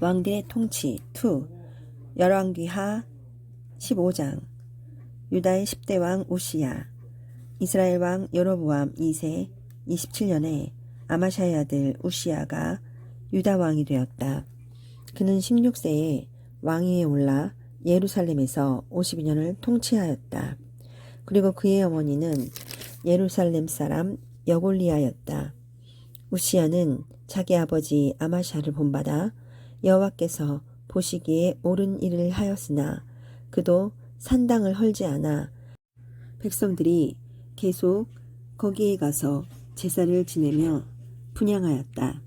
왕들의 통치 2 열왕기하 15장 유다의 10대 왕 우시야 이스라엘 왕 여로보암 2세 27년에 아마샤의 아들 우시야가 유다 왕이 되었다. 그는 16세에 왕위에 올라 예루살렘에서 52년을 통치하였다. 그리고 그의 어머니는 예루살렘 사람 여골리아였다. 우시야는 자기 아버지 아마샤를 본받아 여호와께서 보시기에 옳은 일을 하였으나 그도 산당을 헐지 않아 백성들이 계속 거기에 가서 제사를 지내며 분양하였다.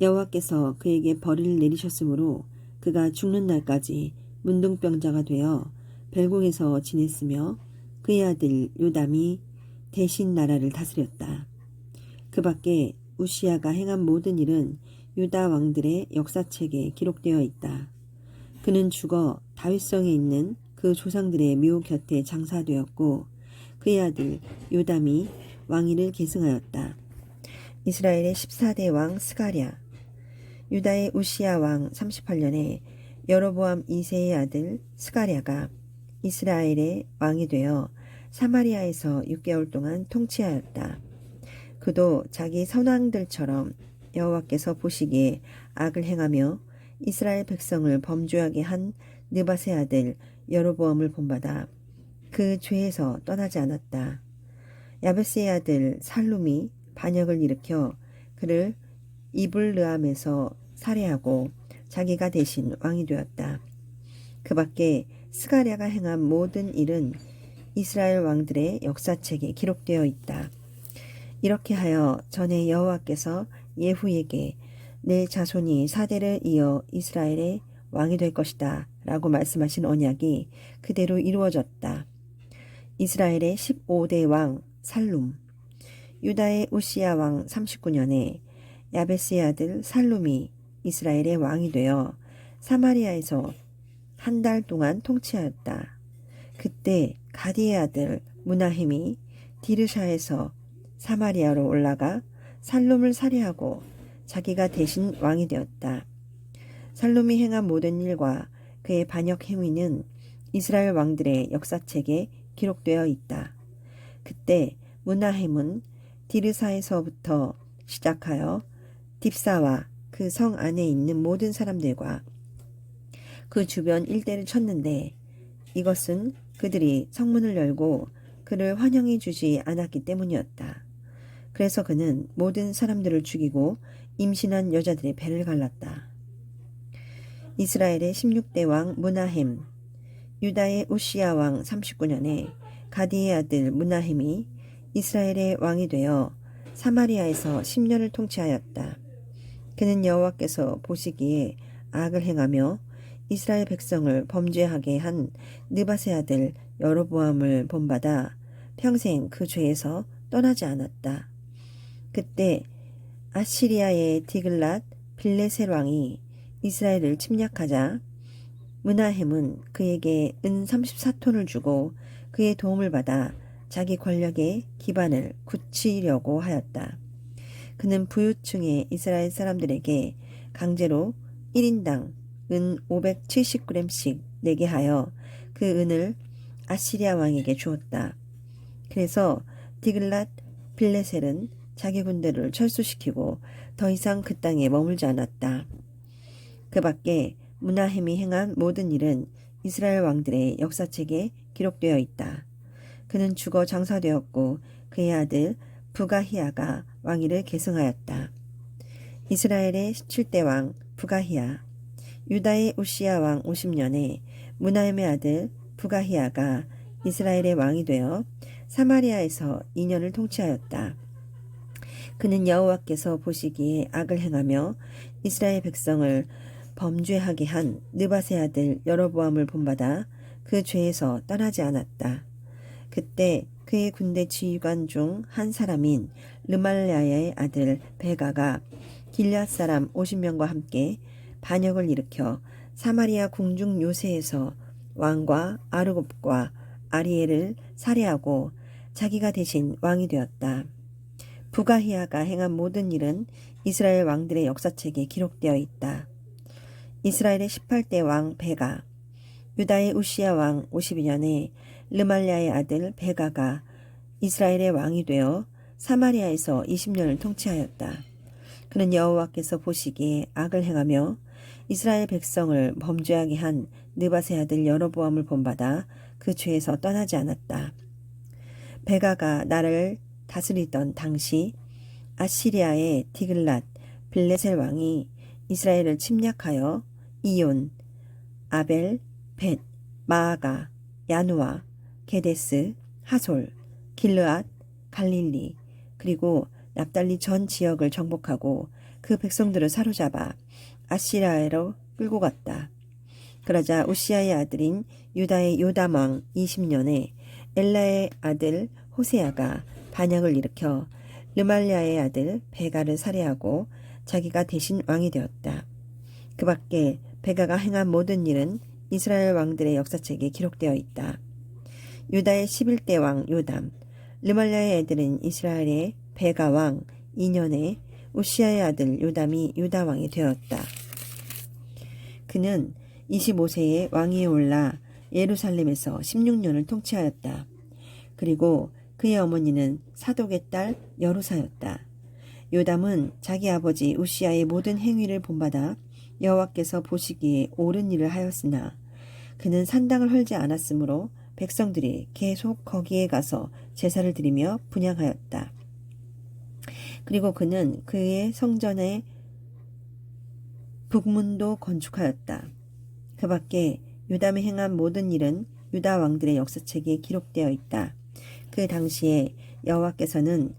여호와께서 그에게 벌을 내리셨으므로 그가 죽는 날까지 문둥병자가 되어 벨공에서 지냈으며 그의 아들 요담이 대신 나라를 다스렸다. 그 밖에 우시아가 행한 모든 일은 유다 왕들의 역사책에 기록되어 있다. 그는 죽어 다윗성에 있는 그 조상들의 묘 곁에 장사되었고 그의 아들 요담이 왕위를 계승하였다. 이스라엘의 14대 왕 스가랴 유다의 우시아 왕 38년에 여로보암 2세의 아들 스가랴가 이스라엘의 왕이 되어 사마리아에서 6개월 동안 통치하였다. 그도 자기 선왕들처럼 여호와께서 보시기에 악을 행하며 이스라엘 백성을 범죄하게 한 느바세 아들 여로보암을 본받아 그 죄에서 떠나지 않았다. 야베스의 아들 살룸이 반역을 일으켜 그를 이블르암에서 살해하고 자기가 대신 왕이 되었다. 그 밖에 스가랴가 행한 모든 일은 이스라엘 왕들의 역사책에 기록되어 있다. 이렇게 하여 전에 여호와께서 예후에게 내 자손이 사대를 이어 이스라엘의 왕이 될 것이다 라고 말씀하신 언약이 그대로 이루어졌다. 이스라엘의 15대 왕 살룸 유다의 우시야 왕 39년에 야베스의 아들 살룸이 이스라엘의 왕이 되어 사마리아에서 한 달 동안 통치하였다. 그때 가디의 아들 무나힘이 디르샤에서 사마리아로 올라가 살룸을 살해하고 자기가 대신 왕이 되었다. 살룸이 행한 모든 일과 그의 반역 행위는 이스라엘 왕들의 역사책에 기록되어 있다. 그때 무나햄은 디르사에서부터 시작하여 딥사와 그 성 안에 있는 모든 사람들과 그 주변 일대를 쳤는데 이것은 그들이 성문을 열고 그를 환영해 주지 않았기 때문이었다. 그래서 그는 모든 사람들을 죽이고 임신한 여자들의 배를 갈랐다. 이스라엘의 16대 왕 무나햄, 유다의 우시야 왕 39년에 가디의 아들 무나햄이 이스라엘의 왕이 되어 사마리아에서 10년을 통치하였다. 그는 여호와께서 보시기에 악을 행하며 이스라엘 백성을 범죄하게 한 느바세 아들 여로보암을 본받아 평생 그 죄에서 떠나지 않았다. 그때 아시리아의 디글랏 빌레셀 왕이 이스라엘을 침략하자 문하햄은 그에게 은 34톤을 주고 그의 도움을 받아 자기 권력의 기반을 굳히려고 하였다. 그는 부유층의 이스라엘 사람들에게 강제로 1인당 은 570g씩 내게 하여 그 은을 아시리아 왕에게 주었다. 그래서 디글랏 빌레셀은 자기 군대를 철수시키고 더 이상 그 땅에 머물지 않았다. 그 밖에 문하햄이 행한 모든 일은 이스라엘 왕들의 역사책에 기록되어 있다. 그는 죽어 장사되었고 그의 아들 부가히아가 왕위를 계승하였다. 이스라엘의 17대 왕 부가히아 유다의 우시야 왕 50년에 무나임의 아들 부가히아가 이스라엘의 왕이 되어 사마리아에서 2년을 통치하였다. 그는 여호와께서 보시기에 악을 행하며 이스라엘 백성을 범죄하게 한 느바세 아들 여로보암을 본받아 그 죄에서 떠나지 않았다. 그때 그의 군대 지휘관 중 한 사람인 르말랴의 아들 베가가 길앗 사람 50명과 함께 반역을 일으켜 사마리아 궁중 요새에서 왕과 아르곱과 아리엘을 살해하고 자기가 대신 왕이 되었다. 부가히아가 행한 모든 일은 이스라엘 왕들의 역사책에 기록되어 있다. 이스라엘의 18대 왕 베가, 유다의 우시야 왕 52년에 르말랴의 아들 베가가 이스라엘의 왕이 되어 사마리아에서 20년을 통치하였다. 그는 여호와께서 보시기에 악을 행하며 이스라엘 백성을 범죄하게 한 느바세 아들 여로보암을 본받아 그 죄에서 떠나지 않았다. 베가가 나를 다스리던 당시 아시리아의 디글랏 빌레셀 왕이 이스라엘을 침략하여 이온, 아벨, 벳, 마아가, 야누아, 게데스, 하솔, 길르앗, 갈릴리 그리고 납달리 전 지역을 정복하고 그 백성들을 사로잡아 아시라에로 끌고 갔다. 그러자 우시아의 아들인 유다의 요담 왕 20년에 엘라의 아들 호세아가 반역을 일으켜 르말리아의 아들 베가를 살해하고 자기가 대신 왕이 되었다. 그 밖에 베가가 행한 모든 일은 이스라엘 왕들의 역사책에 기록되어 있다. 유다의 11대 왕 요담, 르말리아의 애들은 이스라엘의 베가 왕 2년에 우시아의 아들 요담이 유다 왕이 되었다. 그는 25세에 왕위에 올라 예루살렘에서 16년을 통치하였다. 그리고 그의 어머니는 사독의 딸 여루사였다. 요담은 자기 아버지 우시아의 모든 행위를 본받아 여호와께서 보시기에 옳은 일을 하였으나 그는 산당을 헐지 않았으므로 백성들이 계속 거기에 가서 제사를 드리며 분양하였다. 그리고 그는 그의 성전에 북문도 건축하였다. 그 밖에 요담이 행한 모든 일은 유다 왕들의 역사책에 기록되어 있다. 그 당시에 여호와께서는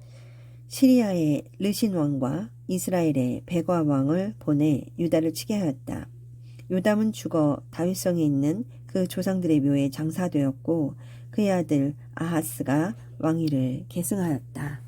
시리아의 르신 왕과 이스라엘의 베과 왕을 보내 유다를 치게 하였다. 요담은 죽어 다윗성에 있는 그 조상들의 묘에 장사되었고 그의 아들 아하스가 왕위를 계승하였다.